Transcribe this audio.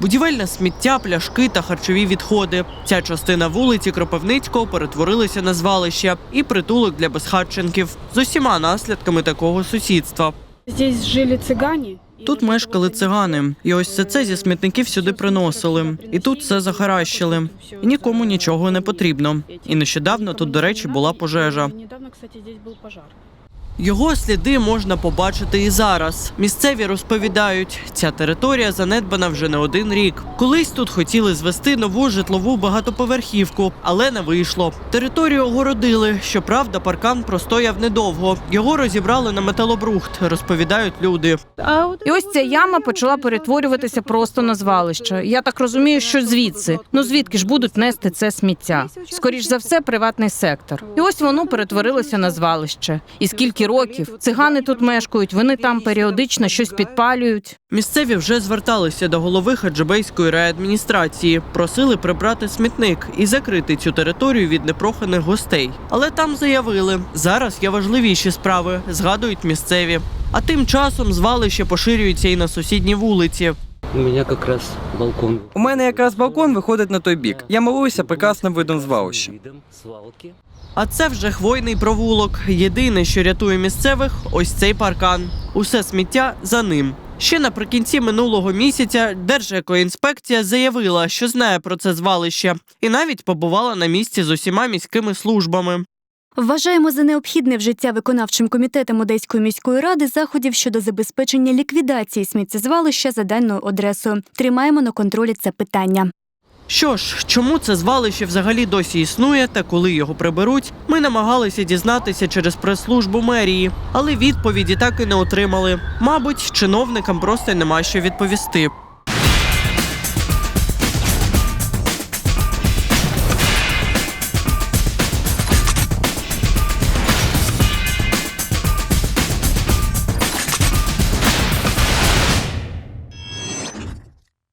Будівельне сміття, пляшки та харчові відходи. Ця частина вулиці Кропивницького перетворилася на звалище і притулок для безхатченків з усіма наслідками такого сусідства. Здесь жили цыгане. Тут мешкали цигани, і ось все це зі смітників сюди приносили. І тут все захаращили. І нікому нічого не потрібно. І нещодавно тут, до речі, була пожежа. Його сліди можна побачити і зараз. Місцеві розповідають, ця територія занедбана вже не один рік. Колись тут хотіли звести нову житлову багатоповерхівку, але не вийшло. Територію огородили. Щоправда, паркан простояв недовго. Його розібрали на металобрухт, розповідають люди. І ось ця яма почала перетворюватися просто на звалище. Я так розумію, що звідси. Ну звідки ж будуть нести це сміття? Скоріш за все, приватний сектор. І ось воно перетворилося на звалище. І скільки років цигани тут мешкають, вони там періодично щось підпалюють. Місцеві вже зверталися до голови Хаджибейської райадміністрації, просили прибрати смітник і закрити цю територію від непроханих гостей. Але там заявили, зараз є важливіші справи, згадують місцеві. А тим часом звалище поширюється і на сусідні вулиці. У меня как раз балкон. У мене якраз балкон виходить на той бік. Я милуюся прекрасним видом звалища. Видом свалки. А це вже хвойний провулок. Єдине, що рятує місцевих, ось цей паркан. Усе сміття за ним. Ще наприкінці минулого місяця Держекоінспекція заявила, що знає про це звалище, і навіть побувала на місці з усіма міськими службами. Вважаємо за необхідне вжиття виконавчим комітетом Одеської міської ради заходів щодо забезпечення ліквідації сміттєзвалища за даною адресою. Тримаємо на контролі це питання. Що ж, чому це звалище взагалі досі існує та коли його приберуть, ми намагалися дізнатися через прес-службу мерії, але відповіді так і не отримали. Мабуть, чиновникам просто нема що відповісти.